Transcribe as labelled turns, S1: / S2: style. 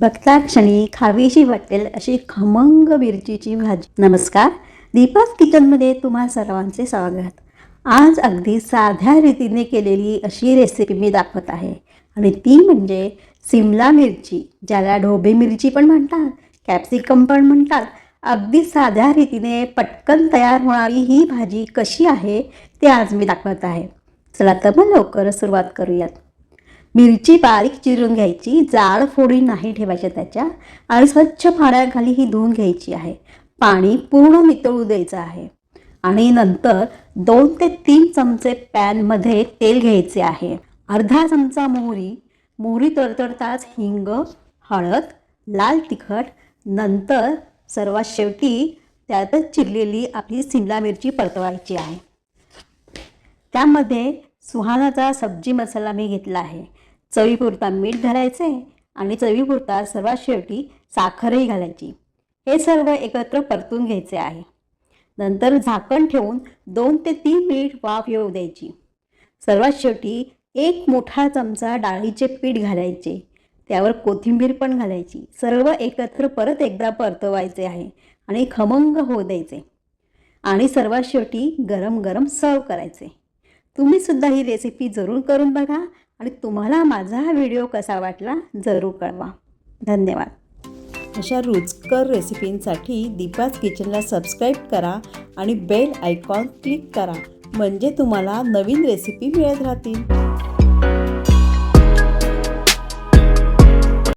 S1: बघता क्षणी खावीशी वाटेल अशी खमंग मिरचीची भाजी. नमस्कार दीपास किचनमध्ये तुम्हा सर्वांचे स्वागत. आज अगदी साध्या रीतीने केलेली अशी रेसिपी मी दाखवत आहे. आणि ती म्हणजे सिमला मिरची ज्याला ढोबे मिरची पण म्हणतात कॅप्सिकम पण म्हणतात. अगदी साध्या रीतीने पटकन तयार होणारी ही भाजी कशी आहे ते आज मी दाखवत आहे. चला तर मग लवकरच सुरुवात करूयात. मिरची बारीक चिरून घ्यायची. जाड फोडी नाही ठेवायच्या त्याच्या. आणि स्वच्छ पाण्याखाली ही धुवून घ्यायची आहे. पाणी पूर्ण नितळू द्यायचं आहे. आणि नंतर दोन ते तीन चमचे पॅनमध्ये तेल घ्यायचे आहे. अर्धा चमचा मोहरी. मोहरी तडतडताच हिंग हळद लाल तिखट. नंतर सर्वात शेवटी त्यातच चिरलेली आपली सिमला मिरची परतवायची आहे. त्यामध्ये सुहानाचा सब्जी मसाला मी घेतला आहे. चवीपुरता मीठ घालायचे आणि चवीपुरता सर्वात शेवटी साखरही घालायची. हे सर्व एकत्र परतून घ्यायचे आहे. नंतर झाकण ठेवून दोन ते तीन मिनिट वाफ येऊ द्यायची. सर्वात शेवटी एक मोठा चमचा डाळीचे पीठ घालायचे. त्यावर कोथिंबीर पण घालायची. सर्व एकत्र परत एकदा परतवायचे आहे आणि खमंग होऊ द्यायचे. आणि सर्वात शेवटी गरम गरम सर्व करायचे. तुम्ही सुद्धा ही रेसिपी जरूर करून बघा आणि तुम्हाला माझा हा व्हिडिओ कसा वाटला जरूर कळवा. धन्यवाद. अशा रुचकर रेसिपींसाठी दीपाज किचनला सबस्क्राईब करा आणि बेल आयकॉन क्लिक करा. म्हणजे तुम्हाला नवीन रेसिपी मिळत राहतील.